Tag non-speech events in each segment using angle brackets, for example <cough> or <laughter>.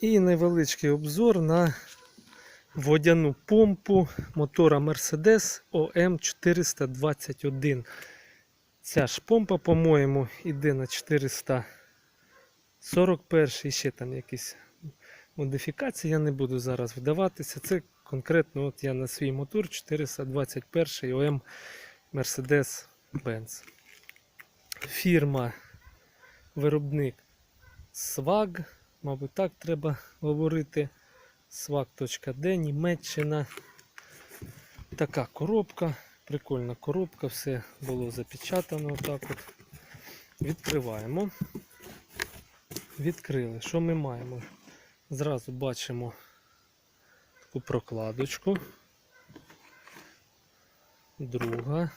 І невеличкий обзор на водяну помпу мотора Mercedes OM421. Ця ж помпа, по-моєму, йде на 441 і ще там якісь модифікації. Я не буду зараз вдаватися. Це конкретно от я на свій мотор 421 OM Mercedes-Benz. Фірма, виробник Swag, мабуть, так треба говорити. Swag.d, Німеччина. Така коробка, прикольна коробка, все було запечатано отак от. Відкриваємо. Відкрили. Що ми маємо? Зразу бачимо таку прокладочку. Друга.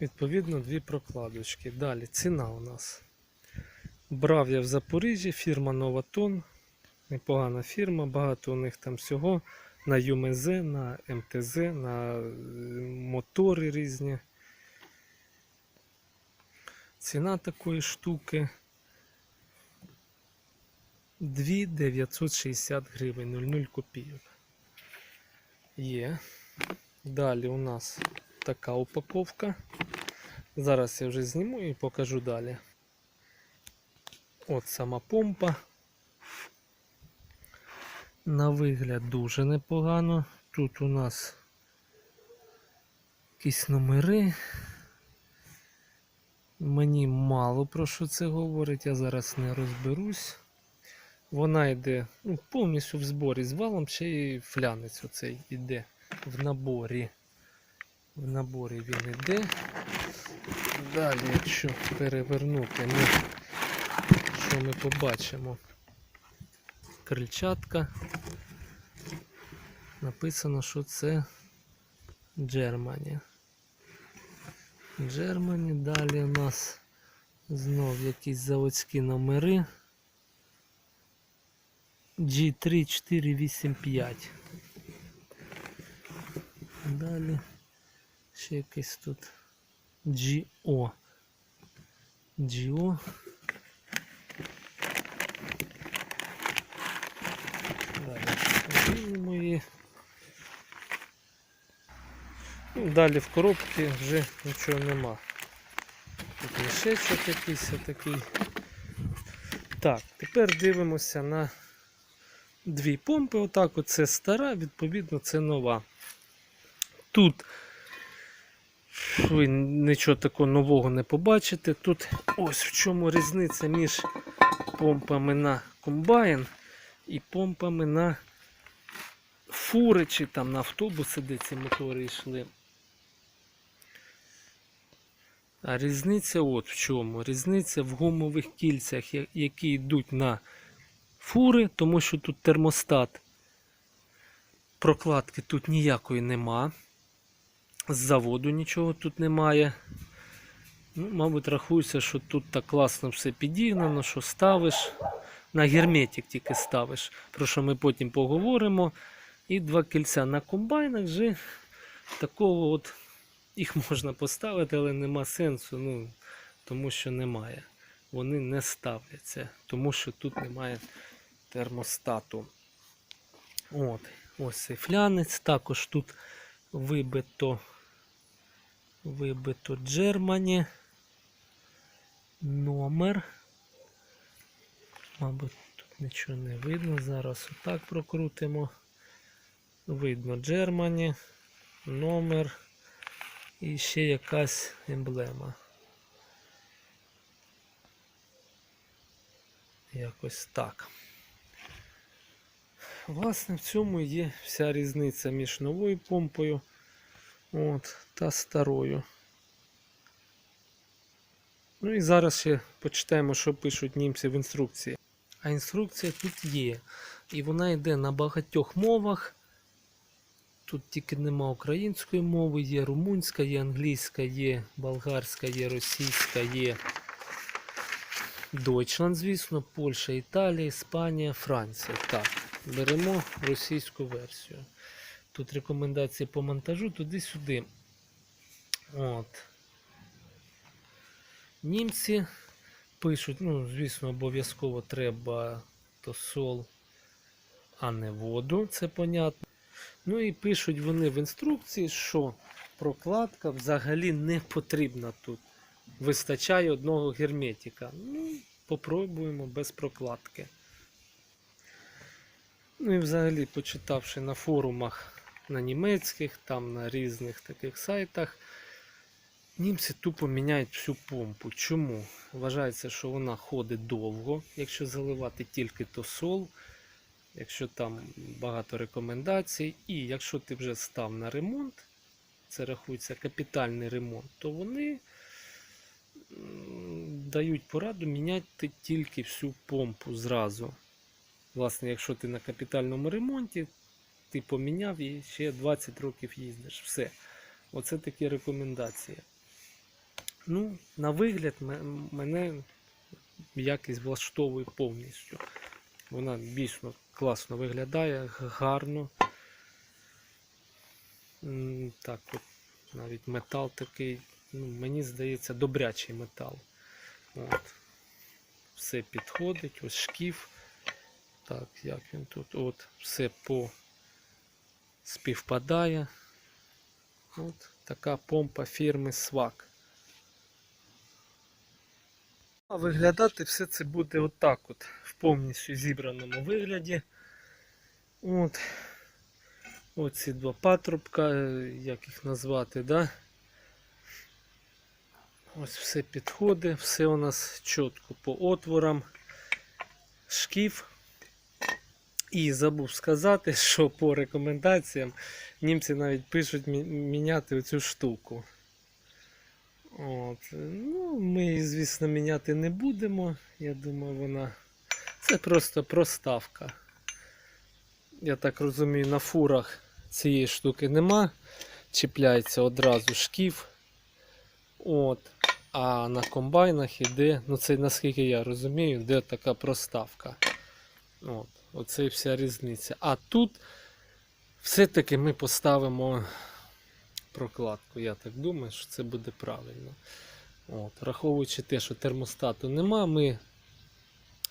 Відповідно, дві прокладочки. Далі ціна у нас. Брав я в Запоріжжі, фірма Новатон. Непогана фірма, багато у них там всього. На ЮМЗ, на МТЗ, на е, мотори різні. Ціна такої штуки 2960 гривень 00 копійок. Є. Далі у нас така упаковка. Зараз я вже зніму і покажу далі. От сама помпа. На вигляд дуже непогано. Тут у нас якісь номери. Мені мало про що це говорить, я зараз не розберусь. Вона йде ну, повністю в зборі з валом, ще й флянець оцей йде в наборі. В наборі він йде. Далі, якщо перевернути, ми, що ми побачимо? Крильчатка. Написано, що це Germany. Germany. Далі у нас знов якісь заводські номери. G3485. Далі ще якийсь тут GO. GO. Далі знімемо її. Ну, Далі в коробці вже нічого нема. Тут мішечок якийсь такий. Так, тепер дивимося на дві помпи. Отак, оце стара, відповідно, це нова. Тут ви нічого такого нового не побачите. Тут ось в чому різниця між помпами на комбайн і помпами на фури чи там на автобуси, де ці мотори йшли. А різниця от в чому? Різниця в гумових кільцях, які йдуть на фури, тому що тут термостат. Прокладки тут ніякої нема. З заводу нічого тут немає. Ну, мабуть, рахується, що тут так класно все підігнано, що ставиш. На герметик тільки ставиш, про що ми потім поговоримо. І два кільця на комбайнах вже такого от їх <laughs> можна поставити, але нема сенсу, ну, тому що немає. Вони не ставляться, тому що тут немає термостату. От, ось цей флянець. Також тут вибито, вибито Germany. Номер. Мабуть, тут нічого не видно. Зараз отак прокрутимо. Видно Germany, номер і ще якась емблема. Якось так. Власне, в цьому є вся різниця між новою помпою от, та старою. Ну і зараз ще почитаємо, що пишуть німці в інструкції. А інструкція тут є. І вона йде на багатьох мовах. Тут тільки нема української мови, є румунська, є англійська, є болгарська, є російська, є Deutschland, звісно, Польща, Італія, Іспанія, Франція. Так, беремо російську версію. Тут рекомендації по монтажу туди-сюди. От. Німці пишуть, ну, звісно, обов'язково треба тосол, а не воду, це понятно. Ну і пишуть вони в інструкції, що прокладка взагалі не потрібна тут. Вистачає одного герметика. Ну, попробуємо без прокладки. Ну і взагалі, почитавши на форумах на німецьких, там на різних таких сайтах, німці тупо міняють всю помпу. Чому? Вважається, що вона ходить довго, якщо заливати тільки тосол, якщо там багато рекомендацій, і якщо ти вже став на ремонт, це рахується капітальний ремонт, то вони дають пораду міняти тільки всю помпу зразу. Власне, якщо ти на капітальному ремонті, ти поміняв і ще 20 років їздиш. Все. Оце такі рекомендації. Ну, на вигляд мене якість влаштовує повністю. Вона дійсно класно виглядає, гарно. Так, от навіть метал такий, ну, мені здається, добрячий метал. От. Все підходить, ось шкіф. Так, як він тут? От, все по співпадає. От така помпа фірми Swag. А виглядати все це буде отак от, в повністю зібраному вигляді. От. Оці два патрубка, е, як їх назвати, да? Ось все підходить, все у нас чітко по отворам. Шкіф. І забув сказати, <laughs> що по рекомендаціям німці навіть пишуть міняти оцю штуку. От. Ну, ми її, звісно, міняти не будемо. Я думаю, вона. Це просто проставка. Я так розумію, на фурах цієї штуки нема. Чіпляється одразу шкіф. От. А на комбайнах іде, ну це наскільки я розумію, йде така проставка. От. Оце і вся різниця. А тут все-таки ми поставимо прокладку. Я так думаю, що це буде правильно. От. Враховуючи те, що термостату нема, ми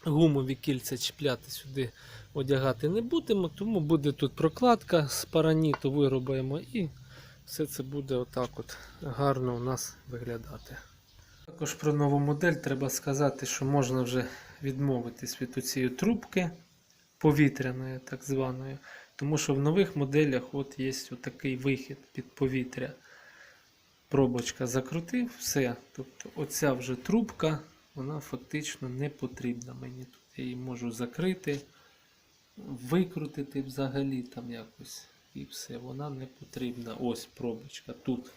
гумові кільця чіпляти сюди одягати не будемо, тому буде тут прокладка з параніту виробимо і все це буде отак от гарно у нас виглядати. Також про нову модель треба сказати, що можна вже відмовитись від цієї трубки повітряної, так званої. Тому що в нових моделях от є такий вихід під повітря. Пробочка закрутив, все. Тобто оця вже трубка, вона фактично не потрібна мені. Тут я її можу закрити, викрутити взагалі там якось. І все, вона не потрібна. Ось пробочка тут